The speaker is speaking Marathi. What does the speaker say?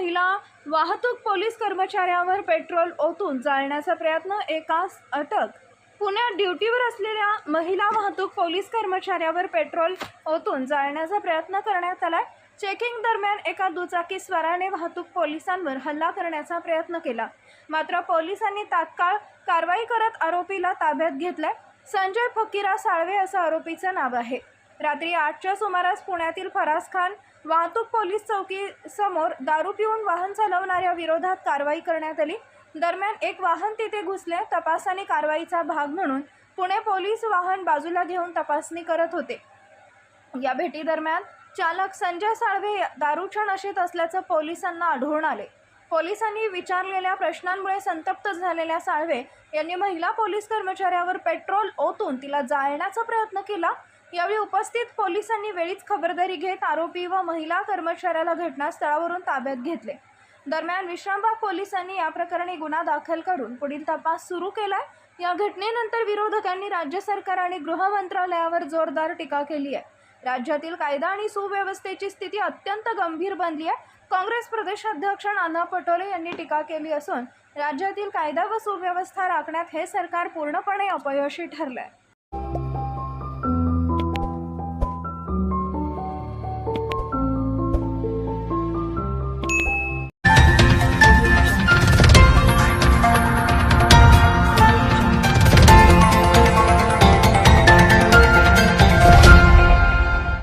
महिला वाहतूक पोलीस कर्मचाऱ्यावर पेट्रोल ओतून जाळण्याचा प्रयत्न एकास अटक. पुण्यात ड्युटीवर असलेल्या महिला वाहतूक पोलीस कर्मचाऱ्यावर पेट्रोल ओतून जाळण्याचा प्रयत्न करण्यात आलाय. चेकिंग दरम्यान एका दुचाकी स्वाराने वाहतूक पोलिसांवर हल्ला करण्याचा प्रयत्न केला. मात्र पोलिसांनी तात्काळ कारवाई करत आरोपीला ताब्यात घेतलाय. संजय फकीरा साळवे असं आरोपीचं नाव आहे. रात्री आठच्या सुमारास पुण्यातील फराज खान वाहतूक पोलीस चौकी समोर दारू पिऊन वाहन चालवणाऱ्या विरोधात कारवाई करण्यात आली. दरम्यान एक वाहन तिथे घुसले. तपास आणि कारवाईचा भाग म्हणून पुणे पोलीस वाहन बाजूला घेऊन तपासणी करत होते. या भेटीदरम्यान चालक संजय साळवे दारूच्या नशेत असल्याचं पोलिसांना आढळून आले. पोलिसांनी विचारलेल्या प्रश्नांमुळे संतप्त झालेल्या साळवे यांनी महिला पोलीस कर्मचाऱ्यावर पेट्रोल ओतून तिला जाळण्याचा प्रयत्न केला. यावेळी उपस्थित पोलिसांनी वेळीच खबरदारी घेत आरोपी व महिला कर्मचाऱ्याला घटनास्थळावरून ताब्यात घेतले. दरम्यान विश्रामबाग पोलिसांनी या प्रकरणी गुन्हा दाखल करून पुढील तपास सुरू केलाय. या घटनेनंतर विरोधकांनी राज्य सरकार आणि गृह मंत्रालयावर जोरदार टीका केली आहे. राज्यातील कायदा आणि सुव्यवस्थेची स्थिती अत्यंत गंभीर बनली आहे. काँग्रेस प्रदेशाध्यक्ष नाना पटोले यांनी टीका केली असून राज्यातील कायदा व सुव्यवस्था राखण्यात हे सरकार पूर्णपणे अपयशी ठरलं आहे